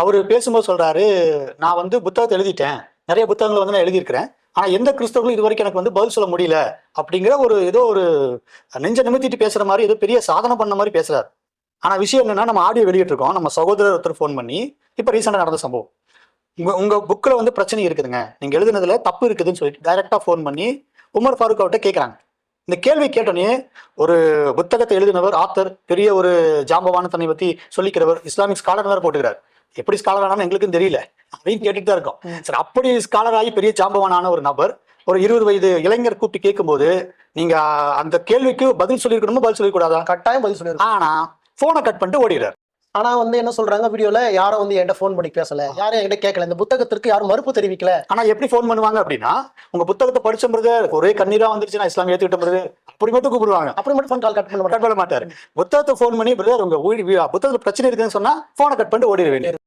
அவர் பேசும்போது சொல்றாரு நான் வந்து புத்தகத்தை எழுதிட்டேன். நிறைய புத்தகங்களை வந்து நான் எழுதியிருக்கிறேன். ஆனா எந்த கிறிஸ்தவர்களும் இது வரைக்கும் எனக்கு வந்து பதில் சொல்ல முடியல. அப்படிங்கிற ஒரு ஏதோ ஒரு நெஞ்ச நிமித்திட்டு பேசுற மாதிரி ஏதோ பெரிய சாதனை பண்ண மாதிரி பேசுறாரு. ஆனா விஷயம் என்னன்னா நம்ம ஆடியோ வெளியிட்டிருக்கோம். நம்ம சகோதரர் ஒருத்தர் ஃபோன் பண்ணி இப்போ ரீசெண்டாக நடந்த சம்பவம். உங்க உங்க புக்கில் வந்து பிரச்சனை இருக்குதுங்க. நீங்க எழுதுனதுல தப்பு இருக்குதுன்னு சொல்லிட்டு டைரக்டா ஃபோன் பண்ணி உமர் ஃபாரூக் அவர்கிட்ட கேட்குறாங்க இந்த கேள்வி கேட்டோன்னே ஒரு புத்தகத்தை எழுதினவர் ஆத்தர் பெரிய ஒரு ஜாம்பவான தன்னை பற்றி சொல்லிக்கிறவர் இஸ்லாமிக் ஸ்காலர் வேறு போட்டுக்கிறார். எப்படி ஸ்காலர் ஆனாலும் எங்களுக்கும் தெரியல. அதையும் கேட்டுட்டு தான் இருக்கோம். சரி அப்படி ஸ்காலர் ஆகி பெரிய ஜாம்பவானான ஒரு நபர் ஒரு இருபது வயது இளைஞர் கூப்பிட்டு கேட்கும்போது நீங்க அந்த கேள்விக்கு பதில் சொல்லியிருக்கணுமோ பதில் சொல்லிக்கூடாதா கட்டாயம் பதில் சொல்லிருக்கோம் ஆனா போனை கட் பண்ணிட்டு ஓடிடுறாரு. ஆனா வந்து என்ன சொல்றாங்க வீடியோல யாரும் வந்து என்கிட்ட ஃபோன் பண்ணி பேசல. யாரும் என்கிட்ட கேட்கல. இந்த புத்தகத்திற்கு யாரும் மறுப்பு தெரிவிக்கல. ஆனா எப்படி ஃபோன் பண்ணுவாங்க அப்படின்னா உங்க புத்தகத்தை படிச்ச பிரதர் ஒரே கண்ணீரா வந்துருச்சு நான் இஸ்லாம் ஏத்துக்கிட்ட பிரதர் அப்படி மட்டும் கூப்பிடுவாங்க. அப்படி மட்டும் ஃபோன் கால் கட் பண்ண கட் பண்ண மாட்டாரு. புத்தகத்தை ஃபோன் பண்ணி பிரதர் உங்க புத்தகத்துல பிரச்சனை இருக்குன்னு சொன்னா போனை கட் பண்ணிட்டு ஓடிட வேண்டியது.